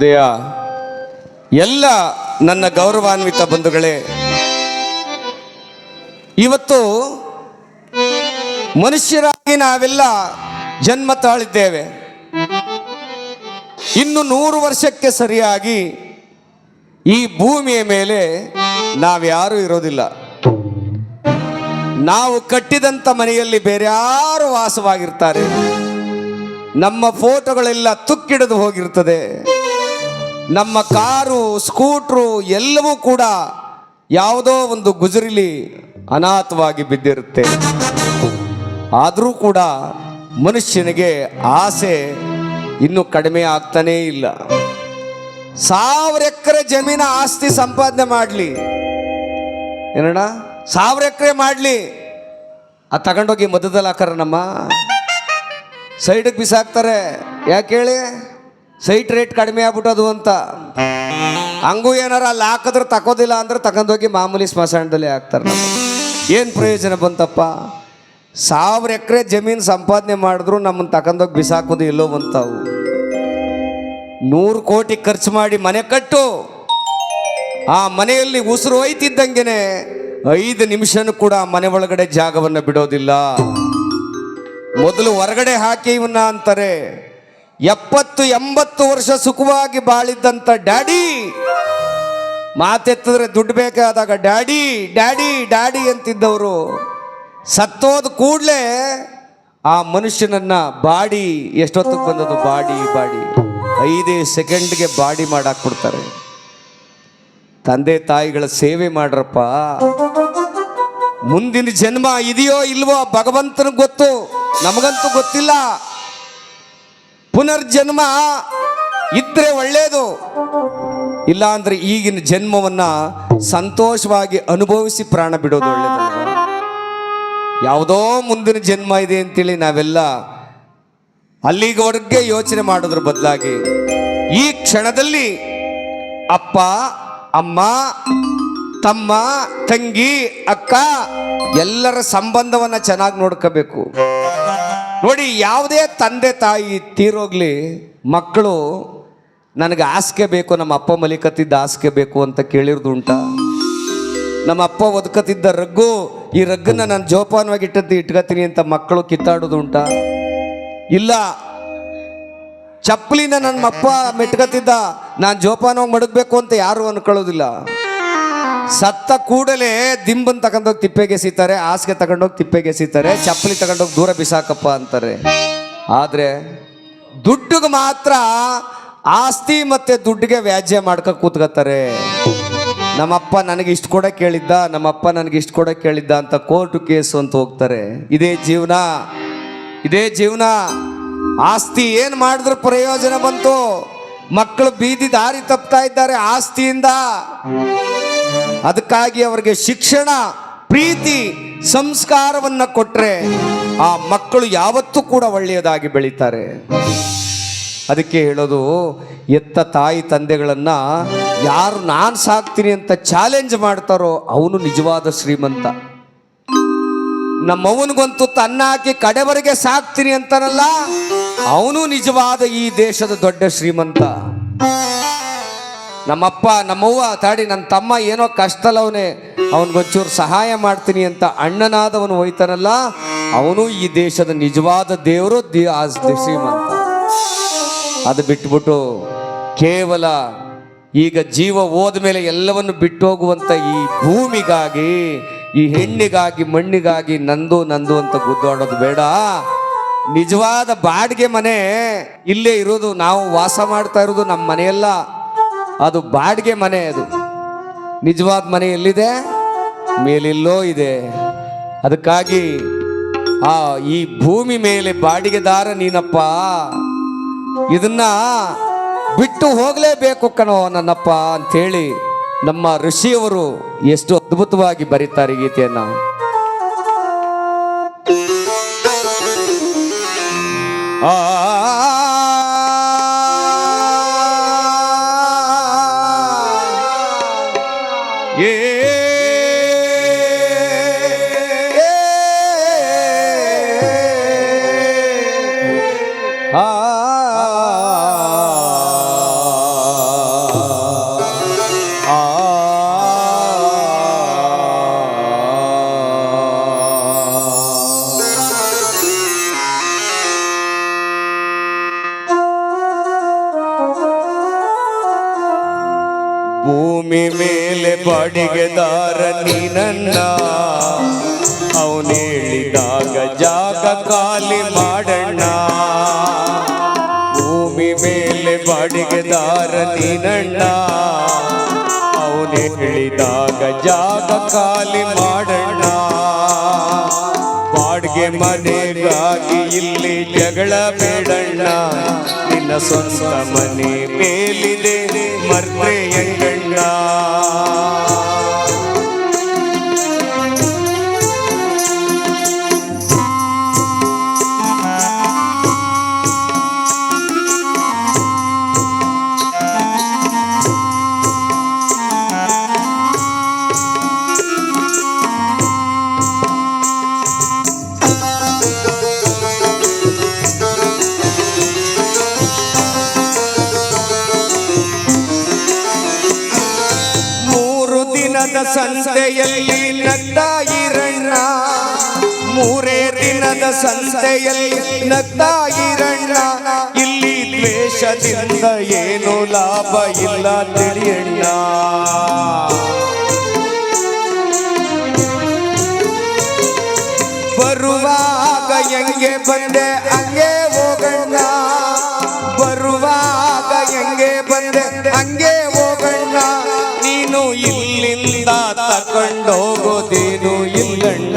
ದೇಯ ಎಲ್ಲ ನನ್ನ ಗೌರವಾನ್ವಿತ ಬಂಧುಗಳೇ, ಇವತ್ತು ಮನುಷ್ಯರಾಗಿ ನಾವೆಲ್ಲ ಜನ್ಮ ತಾಳಿದ್ದೇವೆ. ಇನ್ನು ನೂರು ವರ್ಷಕ್ಕೆ ಸರಿಯಾಗಿ ಈ ಭೂಮಿಯ ಮೇಲೆ ನಾವ್ಯಾರೂ ಇರೋದಿಲ್ಲ. ನಾವು ಕಟ್ಟಿದಂಥ ಮನೆಯಲ್ಲಿ ಬೇರೆ ಯಾರು ವಾಸವಾಗಿರ್ತಾರೆ. ನಮ್ಮ ಫೋಟೋಗಳೆಲ್ಲ ತುಕ್ಕಿಡಿದು ಹೋಗಿರ್ತದೆ. ನಮ್ಮ ಕಾರು, ಸ್ಕೂಟ್ರು ಎಲ್ಲವೂ ಕೂಡ ಯಾವುದೋ ಒಂದು ಗುಜರಿಲಿ ಅನಾಥವಾಗಿ ಬಿದ್ದಿರುತ್ತೆ. ಆದರೂ ಕೂಡ ಮನುಷ್ಯನಿಗೆ ಆಸೆ ಇನ್ನೂ ಕಡಿಮೆ ಆಗ್ತಾನೇ ಇಲ್ಲ. ಸಾವಿರ ಎಕರೆ ಜಮೀನ ಆಸ್ತಿ ಸಂಪಾದನೆ ಮಾಡಲಿ. ಏನಣ್ಣ? ಸಾವಿರ ಎಕರೆ ಮಾಡಲಿ. ಆ ತಗೊಂಡೋಗಿ ಮಧ್ಯದಲ್ಲಿ ಹಾಕಾರ ನಮ್ಮ ಸೈಡಿಗೆ ಬಿಸಾಕ್ತಾರೆ. ಯಾಕೆ ಹೇಳಿ? ಸೈಟ್ ರೇಟ್ ಕಡಿಮೆ ಆಗ್ಬಿಟ್ಟದು ಅಂತ. ಹಂಗೂ ಏನಾರ ಅಲ್ಲಿ ಹಾಕಿದ್ರೆ ತಕೋದಿಲ್ಲ ಅಂದ್ರೆ ತಗೊಂಡೋಗಿ ಮಾಮೂಲಿ ಸ್ಮಶಾನದಲ್ಲಿ ಹಾಕ್ತಾರೆ ಏನು ಪ್ರಯೋಜನ ಬಂತಪ್ಪ? ಸಾವಿರ ಎಕರೆ ಜಮೀನು ಸಂಪಾದನೆ ಮಾಡಿದ್ರು ನಮ್ಮನ್ನು ತಗೊಂಡೋಗಿ ಬಿಸಾಕೋದು ಎಲ್ಲೋ ಬಂತಾವು. ನೂರು ಕೋಟಿ ಖರ್ಚು ಮಾಡಿ ಮನೆ ಕಟ್ಟು. ಆ ಮನೆಯಲ್ಲಿ ಉಸಿರು ಹೋಯ್ತಿದ್ದಂಗೆನೆ ಐದು ನಿಮಿಷನೂ ಕೂಡ ಮನೆ ಒಳಗಡೆ ಜಾಗವನ್ನು ಬಿಡೋದಿಲ್ಲ. ಮೊದಲು ಹೊರಗಡೆ ಹಾಕಿ ಇವನ್ನ ಅಂತಾರೆ. ಎಪ್ಪತ್ತು ಎಂಬತ್ತು ವರ್ಷ ಸುಖವಾಗಿ ಬಾಳಿದ್ದಂಥ ಡ್ಯಾಡಿ. ಮಾತೆತ್ತಿದ್ರೆ ದುಡ್ಡು ಬೇಕಾದಾಗ ಡ್ಯಾಡಿ ಡ್ಯಾಡಿ ಡ್ಯಾಡಿ ಅಂತಿದ್ದವರು. ಸತ್ತೋದ ಕೂಡಲೇ ಆ ಮನುಷ್ಯನನ್ನ ಬಾಡಿ, ಎಷ್ಟೊತ್ತಿಗೆ ಬಂದದ್ದು? Body body. ಐದೇ ಸೆಕೆಂಡ್ಗೆ ಬಾಡಿ ಮಾಡಾಕ್ಬಿಡ್ತಾರೆ. ತಂದೆ ತಾಯಿಗಳ ಸೇವೆ ಮಾಡ್ರಪ್ಪ. ಮುಂದಿನ ಜನ್ಮ ಇದೆಯೋ ಇಲ್ವೋ ಭಗವಂತನಿಗೆ ಗೊತ್ತು. ನಮಗಂತೂ ಗೊತ್ತಿಲ್ಲ. ಪುನರ್ಜನ್ಮ ಇದ್ರೆ ಒಳ್ಳೇದು. ಇಲ್ಲ ಅಂದ್ರೆ ಈಗಿನ ಜನ್ಮವನ್ನ ಸಂತೋಷವಾಗಿ ಅನುಭವಿಸಿ ಪ್ರಾಣ ಬಿಡೋದು ಒಳ್ಳೇದು ಯಾವುದೋ ಮುಂದಿನ ಜನ್ಮ ಇದೆ ಅಂತೇಳಿ ನಾವೆಲ್ಲ ಅಲ್ಲಿಗವರೆಗೆ ಯೋಚನೆ ಮಾಡೋದ್ರ ಬದಲಾಗಿ ಈ ಕ್ಷಣದಲ್ಲಿ ಅಪ್ಪ, ಅಮ್ಮ, ತಮ್ಮ, ತಂಗಿ, ಅಕ್ಕ ಎಲ್ಲರ ಸಂಬಂಧವನ್ನ ಚೆನ್ನಾಗಿ ನೋಡ್ಕೋಬೇಕು. ನೋಡಿ, ಯಾವುದೇ ತಂದೆ ತಾಯಿ ತೀರೋಗ್ಲಿ, ಮಕ್ಕಳು ನನಗೆ ಆಸ್ಕೆ ಬೇಕು, ನಮ್ಮ ಅಪ್ಪ ಮಲಿಕತ್ತಿದ್ದ ಆಸ್ಕೆ ಬೇಕು ಅಂತ ಕೇಳಿರೋದು ಉಂಟಾ. ನಮ್ಮ ಅಪ್ಪ ಒದಕತ್ತಿದ್ದ ರಗ್ಗು, ಈ ರಗ್ಗನ್ನ ನಾನು ಜೋಪಾನವಾಗಿ ಇಟ್ಟದ್ದು ಇಟ್ಕೋತೀನಿ ಅಂತ ಮಕ್ಕಳು ಕಿತ್ತಾಡೋದು ಉಂಟಾ. ಇಲ್ಲ, ಚಪ್ಪಲಿನ ನನ್ನ ಅಪ್ಪ ಮೆಟ್ಕತ್ತಿದ್ದ, ನಾನು ಜೋಪಾನವಾಗಿ ಮಡಗಬೇಕು ಅಂತ ಯಾರು ಅನ್ಕೊಳ್ಳೋದಿಲ್ಲ. ಸತ್ತ ಕೂಡಲೇ ದಿಂಬನ್ ತಗೊಂಡೋಗಿ ತಿಪ್ಪೆಗೆ ಎಸಿತಾರೆ ಹಾಸಿಗೆ ತಗೊಂಡೋಗಿ ತಿಪ್ಪೆಗೆ ಸೀತಾರೆ, ಚಪ್ಪಲಿ ತಗೊಂಡೋಗಿ ದೂರ ಬಿಸಾಕಪ್ಪ ಅಂತಾರೆ. ಆದರೆ ದುಡ್ಡಿಗೆ ಮಾತ್ರ ಆಸ್ತಿ ಮತ್ತೆ ದುಡ್ಡಿಗೆ ವ್ಯಾಜ್ಯ ಮಾಡ್ಕೊ ಕೂತ್ಕೋತಾರೆ ನಮ್ಮಪ್ಪ ನನಗೆ ಇಷ್ಟು ಕೂಡ ಕೇಳಿದ್ದ, ನಮ್ಮಪ್ಪ ನನಗೆ ಇಷ್ಟು ಕೂಡ ಕೇಳಿದ್ದ ಅಂತ ಕೋರ್ಟು ಕೇಸು ಅಂತ ಹೋಗ್ತಾರೆ. ಇದೇ ಜೀವನ ಇದೇ ಜೀವನ. ಆಸ್ತಿ ಏನು ಮಾಡಿದ್ರೆ ಪ್ರಯೋಜನ ಬಂತು. ಮಕ್ಕಳು ಬೀದಿ ದಾರಿ ತಪ್ತಾ ಇದ್ದಾರೆ ಆಸ್ತಿಯಿಂದ. ಅದಕ್ಕಾಗಿ ಅವರಿಗೆ ಶಿಕ್ಷಣ, ಪ್ರೀತಿ, ಸಂಸ್ಕಾರವನ್ನ ಕೊಟ್ಟರೆ ಆ ಮಕ್ಕಳು ಯಾವತ್ತೂ ಕೂಡ ಒಳ್ಳೆಯದಾಗಿ ಬೆಳೀತಾರೆ. ಅದಕ್ಕೆ ಹೇಳೋದು, ಎತ್ತ ತಾಯಿ ತಂದೆಗಳನ್ನ ಯಾರು ನಾನು ಸಾಕ್ತೀನಿ ಅಂತ ಚಾಲೆಂಜ್ ಮಾಡ್ತಾರೋ ಅವನು ನಿಜವಾದ ಶ್ರೀಮಂತ. ನಮ್ಮವನಿಗಂತೂ ತನ್ನ ಹಾಕಿ ಕಡೆವರೆಗೆ ಸಾಕ್ತೀನಿ ಅಂತಾನಲ್ಲ, ಅವನು ನಿಜವಾದ ಈ ದೇಶದ ದೊಡ್ಡ ಶ್ರೀಮಂತ. ನಮ್ಮಪ್ಪ, ನಮ್ಮವ್ವ ತಾಡಿ ನನ್ನ ತಮ್ಮ ಏನೋ ಕಷ್ಟದಲ್ಲವನೇ ಅವನಿಗೊಂಚೂರು ಸಹಾಯ ಮಾಡ್ತೀನಿ ಅಂತ ಅಣ್ಣನಾದವನು ಹೋಯ್ತಾನಲ್ಲ, ಅವನು ಈ ದೇಶದ ನಿಜವಾದ ದೇವರು, ದಿ ಅದು ಬಿಟ್ಬಿಟ್ಟು ಕೇವಲ ಈಗ ಜೀವ ಹೋದ ಮೇಲೆ ಎಲ್ಲವನ್ನು ಬಿಟ್ಟು ಹೋಗುವಂಥ ಈ ಭೂಮಿಗಾಗಿ, ಈ ಹೆಣ್ಣಿಗಾಗಿ, ಮಣ್ಣಿಗಾಗಿ ನಂದು ನಂದು ಅಂತ ಗುದ್ದಾಡೋದು ಬೇಡ. ನಿಜವಾದ ಬಾಡಿಗೆ ಮನೆ ಇಲ್ಲೇ ಇರೋದು, ನಾವು ವಾಸ ಮಾಡ್ತಾ ಇರೋದು ನಮ್ಮ ಮನೆಯಲ್ಲ ಅದು ಬಾಡಿಗೆ ಮನೆ ಅದು. ನಿಜವಾದ ಮನೆ ಎಲ್ಲಿದೆ? ಮೇಲೆಲ್ಲೋ ಇದೆ. ಅದಕ್ಕಾಗಿ ಆ ಈ ಭೂಮಿ ಮೇಲೆ ಬಾಡಿಗೆದಾರ ನೀನಪ್ಪ, ಇದನ್ನ ಬಿಟ್ಟು ಹೋಗಲೇಬೇಕು ಕಣೋ ನನ್ನಪ್ಪ ಅಂಥೇಳಿ ನಮ್ಮ ಋಷಿಯವರು ಎಷ್ಟು ಅದ್ಭುತವಾಗಿ ಬರೀತಾರೆ ಗೀತೆಯನ್ನು. ಆ ಭೂಮಿ ಮೇಲೆ ಬಾಡಿಗೆದಾರ ನೀನನ್ನ. ಅವನೇಳಿದಾಗ ಜಾಗ ಖಾಲಿ ಮಾಡಣ್ಣ. ಭೂಮಿ ಮೇಲೆ ಬಾಡಿಗೆದಾರ ನೀನಣ್ಣ. ಅವನೇಳಿದಾಗ ಜಾಗ ಖಾಲಿ ಮಾಡಣ್ಣ. ಬಾಡಿಗೆ ಮನೆಗಾಗಿ ಇಲ್ಲಿ ಜಗಳ ಬೇಡಣ್ಣ. ನಿನ್ನ ಸ್ವಂತ ಮನೆ ಮೇಲಿದೆ ಮರ್ತೆ Hallelujah. ಸಂತೆಯಲ್ಲಿ ನಗ್ತಾ ಇರಣ್ಣ ಮೂರೇ ದಿನದ ಸಂತೆಯಲ್ಲಿ ನಗ್ತಾ ಇರಣ್ಣ ಇಲ್ಲಿ ದ್ವೇಷದಿಂದ ಏನು ಲಾಭ ಇಲ್ಲ ತಿಳಿಯಣ್ಣ ಬರುವಾಗ ಹೆಂಗೆ ಬಂದೆ ಹಂಗೆ ಹೋಗಣ್ಣ ಬರುವಾಗ ಹೆಂಗೆ ಬಂದೆ ತಕೊಂಡೋಗೋದೇನು ಇಲ್ಲಣ್ಣ?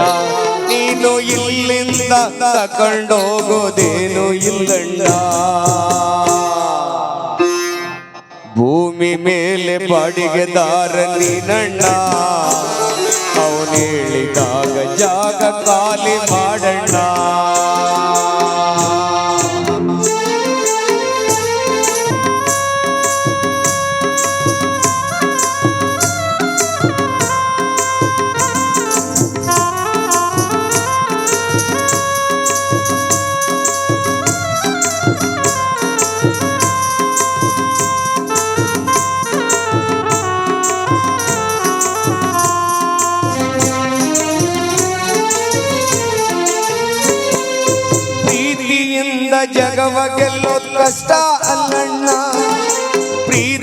ನೀನು ಇಲ್ಲಿಂದ ತಕೊಂಡೋಗೋದೇನು ಇಲ್ಲಣ್ಣ? ಭೂಮಿ ಮೇಲೆ ಬಾಡಿಗೆದಾರ ನೀನಣ್ಣ. ಅವನೇಳಿದಾಗ ಜಾಗ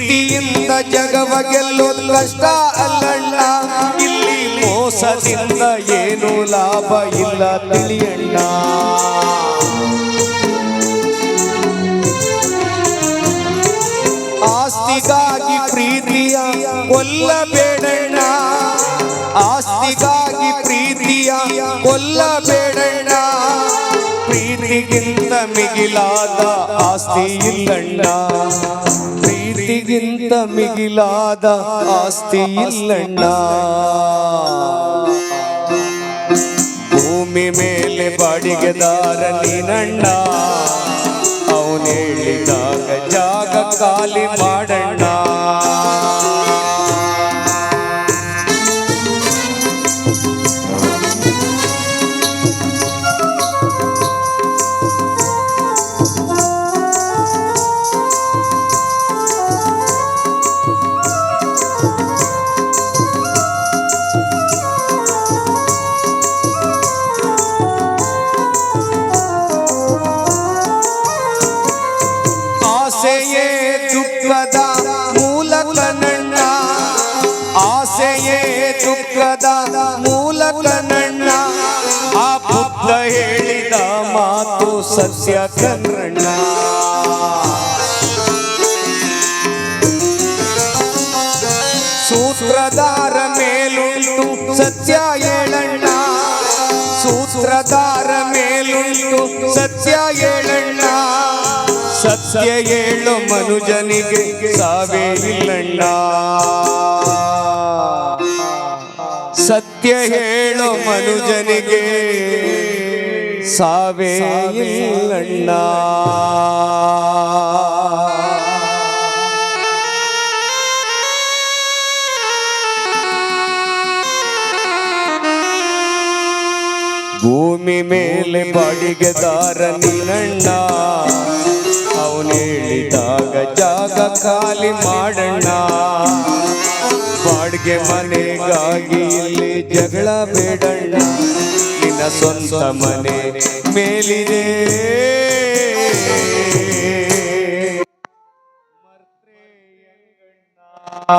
ಪ್ರೀತಿಯಿಂದ ಜಗವ ಗೆಲ್ಲೋ ಕಷ್ಟ ಅಲ್ಲಣ್ಣ. ಇಲ್ಲಿ ಮೋಸದಿಂದ ಏನು ಲಾಭ ಇಲ್ಲ ತಿಳಿಯಣ್ಣ. ಆಸ್ತಿಗಾಗಿ ಪ್ರೀತಿಯ ಕೊಲ್ಲಬೇಡಣ್ಣ. ಆಸ್ತಿಗಾಗಿ ಪ್ರೀತಿಯ ಕೊಲ್ಲಬೇಡಣ್ಣ. ಪ್ರೀತಿಗಿಂತ ಮಿಗಿಲಾದ ಆಸ್ತಿ ಇಲ್ಲಣ್ಣ. ಪ್ರೀತಿಗಿಂತ ಮಿಗಿಲಾದ ಆಸ್ತಿ ಇಲ್ಲಣ್ಣ. ಭೂಮಿ ಮೇಲೆ ಬಾಡಿಗೆದಾರ ನೀನಣ್ಣ. ಅವನೇಳಿದಾಗ ಜಾಗ ಖಾಲಿ ಮಾಡಣ್ಣ. ಬುದ್ಧ ಹೇಳಿದ ಮಾತು ಸತ್ಯ ಕನ್ನಣ್ಣ ಸೂತ್ರಧಾರ ಮೇಲುಂಟು ಸತ್ಯ ಏಳಣ್ಣ ಸೂತ್ರಧಾರ ಮೇಲುಂಟು ಸತ್ಯ ಏಳಣ್ಣ ಸತ್ಯ ಏಳು ಮನುಜನಿಗೆ ಸಾವೇ ಇಲ್ಲಣ್ಣ. ಸತ್ಯ ಹೇಳೋ ಮನುಜನಿಗೆ ಸಾವೇ ಇಲ್ಲಣ್ಣ ಭೂಮಿ ಮೇಲೆ ಬಾಡಿಗೆದಾರ ನಿನ್ನಣ್ಣ ಅವನು ಹೇಳಿದಾಗ ಜಾಗ ಖಾಲಿ ಮಾಡಣ್ಣ. ಬಾಡಿಗೆ ಮನೆಗಾಗಿ ಇಲ್ಲಿ ಜಗಳ ಬೇಡಣ್ಣ. ನಿನ್ನ ಸ್ವಂತ ಮನೆ ಮೇಲಿದೆ? ಆ